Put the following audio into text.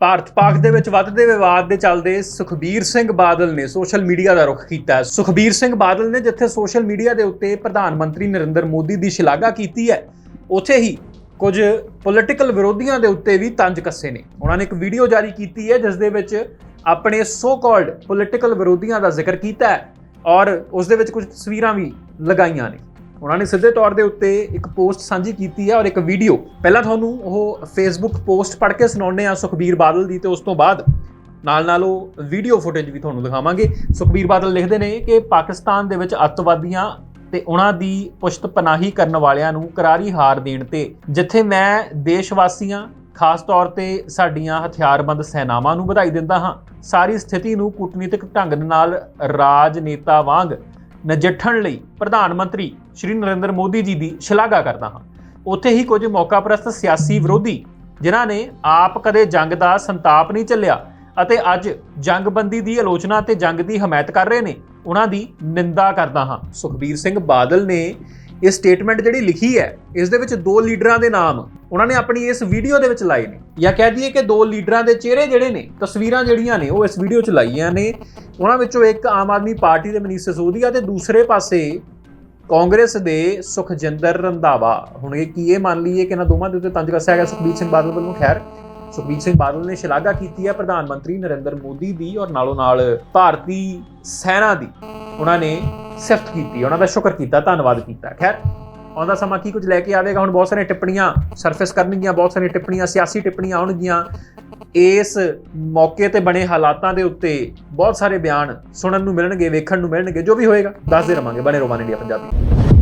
ਭਾਰਤ ਪਾਕ ਦੇ ਵਿੱਚ ਵੱਧਦੇ ਵਿਵਾਦ ਦੇ ਚੱਲਦੇ ਸੁਖਬੀਰ ਸਿੰਘ ਬਾਦਲ ਨੇ ਸੋਸ਼ਲ ਮੀਡੀਆ ਦਾ ਰੁਖ ਕੀਤਾ ਸੁਖਬੀਰ ਸਿੰਘ ਬਾਦਲ ਨੇ ਜਿੱਥੇ ਸੋਸ਼ਲ ਮੀਡੀਆ ਦੇ ਉੱਤੇ ਪ੍ਰਧਾਨ ਮੰਤਰੀ ਨਰਿੰਦਰ ਮੋਦੀ ਦੀ ਸ਼ਲਾਘਾ ਕੀਤੀ ਹੈ, ਉੱਥੇ ਹੀ ਕੁਝ ਪੋਲਿਟੀਕਲ ਵਿਰੋਧੀਆਂ ਦੇ ਉੱਤੇ ਵੀ ਤੰਜ ਕੱਸੇ ਨੇ। ਉਹਨਾਂ ਨੇ ਇੱਕ ਵੀਡੀਓ ਜਾਰੀ ਕੀਤੀ ਹੈ, ਜਿਸ ਦੇ ਵਿੱਚ ਆਪਣੇ ਸੋ ਕਾਲਡ ਪੋਲਿਟੀਕਲ ਵਿਰੋਧੀਆਂ ਦਾ ਜ਼ਿਕਰ ਕੀਤਾ ਹੈ ਔਰ ਉਸ ਦੇ ਵਿੱਚ ਕੁਝ ਤਸਵੀਰਾਂ ਵੀ ਲਗਾਈਆਂ ਨੇ। ਉਹਨਾਂ ਨੇ ਸਿੱਧੇ ਤੌਰ ਦੇ ਉੱਤੇ ਇੱਕ ਪੋਸਟ ਸਾਂਝੀ ਕੀਤੀ ਹੈ ਔਰ ਇੱਕ ਵੀਡੀਓ। ਪਹਿਲਾਂ ਤੁਹਾਨੂੰ ਉਹ ਫੇਸਬੁੱਕ ਪੋਸਟ ਪੜ੍ਹ ਕੇ ਸੁਣਾਉਂਦੇ ਆ ਸੁਖਬੀਰ ਬਾਦਲ ਦੀ ਤੇ ਉਸ ਤੋਂ ਬਾਅਦ ਨਾਲ ਨਾਲ ਉਹ ਵੀਡੀਓ ਫੁਟੇਜ ਵੀ ਤੁਹਾਨੂੰ ਦਿਖਾਵਾਂਗੇ। ਸੁਖਬੀਰ ਬਾਦਲ ਲਿਖਦੇ ਨੇ ਕਿ ਪਾਕਿਸਤਾਨ ਦੇ ਵਿੱਚ ਅੱਤਵਾਦੀਆਂ ਤੇ ਉਹਨਾਂ ਦੀ ਪੁਸ਼ਤ ਪਨਾਹੀ ਕਰਨ ਵਾਲਿਆਂ ਨੂੰ ਕਰਾਰੀ ਹਾਰ ਦੇਣ ਤੇ, ਜਿੱਥੇ ਮੈਂ ਦੇਸ਼ ਵਾਸੀਆਂ ਖਾਸ ਤੌਰ ਤੇ ਸਾਡੀਆਂ ਹਥਿਆਰਬੰਦ ਸੈਨਾਵਾਂ ਨੂੰ ਵਧਾਈ ਦਿੰਦਾ ਹਾਂ। ਸਾਰੀ ਸਥਿਤੀ ਨੂੰ ਕੂਟਨੀਤਿਕ ਢੰਗ ਦੇ ਨਾਲ ਰਾਜਨੇਤਾ ਵਾਂਗ ਨਜਿੱਠਣ ਲਈ ਪ੍ਰਧਾਨ ਮੰਤਰੀ ਸ਼੍ਰੀ ਨਰਿੰਦਰ ਮੋਦੀ ਜੀ ਦੀ ਸ਼ਲਾਘਾ ਕਰਦਾ ਹਾਂ। ਉੱਥੇ ਹੀ ਕੁਝ ਮੌਕਾ ਪ੍ਰਸਤ ਸਿਆਸੀ ਵਿਰੋਧੀ, ਜਿਨ੍ਹਾਂ ਨੇ ਆਪ ਕਦੇ ਜੰਗ ਦਾ ਸੰਤਾਪ ਨਹੀਂ ਚੱਲਿਆ ਅਤੇ ਅੱਜ ਜੰਗਬੰਦੀ ਦੀ ਆਲੋਚਨਾ ਤੇ ਜੰਗ ਦੀ ਹਮਾਇਤ ਕਰ ਰਹੇ ਨੇ ਉਹਨਾਂ ਦੀ ਨਿੰਦਾ ਕਰਦਾ ਹਾਂ। ਸੁਖਬੀਰ ਸਿੰਘ ਬਾਦਲ ਨੇ ਇਹ ਸਟੇਟਮੈਂਟ ਜਿਹੜੀ ਲਿਖੀ ਹੈ, ਇਸ ਦੇ ਵਿੱਚ ਦੋ ਲੀਡਰਾਂ ਦੇ ਨਾਮ ਉਹਨਾਂ ਨੇ ਆਪਣੀ ਇਸ ਵੀਡੀਓ ਦੇ ਵਿੱਚ ਲਾਏ ਨੇ। ਜਾਂ ਕਹਿ ਦਈਏ ਕਿ ਦੋ ਲੀਡਰਾਂ ਦੇ ਚਿਹਰੇ ਜਿਹੜੇ ਨੇ, ਤਸਵੀਰਾਂ ਜਿਹੜੀਆਂ ਨੇ, ਉਹ ਇਸ ਵੀਡੀਓ 'ਚ ਲਾਈਆਂ ਨੇ। ਉਹਨਾਂ ਵਿੱਚੋਂ ਇੱਕ ਆਮ ਆਦਮੀ ਪਾਰਟੀ ਦੇ ਮਨੀਸ਼ ਸਿਸੋਦੀਆ ਤੇ ਦੂਸਰੇ ਪਾਸੇ ਕਾਂਗਰਸ ਦੇ ਸੁਖਜਿੰਦਰ ਰੰਧਾਵਾ। ਹੁਣ ਇਹ ਕੀ ਇਹ ਮੰਨ ਲਈਏ ਕਿ ਇਹਨਾਂ ਦੋਵਾਂ ਦੇ ਉੱਤੇ ਤੰਜ ਕੱਸਿਆ ਗਿਆ? ਸੁਖਬੀਰ ਸਿੰਘ ਬਾਦਲ ਵੱਲੋਂ, ਖੈਰ, ਸੁਖਬੀਰ ਸਿੰਘ ਬਾਦਲ ਨੇ ਸ਼ਲਾਘਾ ਕੀਤੀ ਹੈ ਪ੍ਰਧਾਨ ਮੰਤਰੀ ਨਰਿੰਦਰ ਮੋਦੀ ਦੀ ਔਰ ਨਾਲੋਂ ਨਾਲ ਭਾਰਤੀ ਸੈਨਾ ਦੀ। ਉਹਨਾਂ ਨੇ ਸਿਫਤ ਕੀਤੀ, ਉਹਨਾਂ ਦਾ ਸ਼ੁਕਰ ਕੀਤਾ, ਧੰਨਵਾਦ ਕੀਤਾ। ਖੈਰ ਆਉਂਦਾ ਸਮਾਂ ਕੀ ਕੁਝ ਲੈ ਕੇ ਆਵੇਗਾ? ਹੁਣ ਬਹੁਤ ਸਾਰੀਆਂ ਟਿੱਪਣੀਆਂ ਸਰਫੇਸ ਕਰਨਗੀਆਂ, ਬਹੁਤ ਸਾਰੀਆਂ ਟਿੱਪਣੀਆਂ, ਸਿਆਸੀ ਟਿੱਪਣੀਆਂ ਆਉਣਗੀਆਂ। ਇਸ ਮੌਕੇ ਤੇ ਬਣੇ ਹਾਲਾਤਾਂ ਦੇ ਉੱਤੇ ਬਹੁਤ ਸਾਰੇ ਬਿਆਨ ਸੁਣਨ ਨੂੰ ਮਿਲਣਗੇ, ਵੇਖਣ ਨੂੰ ਮਿਲਣਗੇ, ਜੋ ਵੀ ਹੋਏਗਾ, ਦੱਸਦੇ ਰਵਾਂਗੇ। ਬਣੇ ਰੋਮਾਨ ਇੰਡੀਆ ਪੰਜਾਬੀ।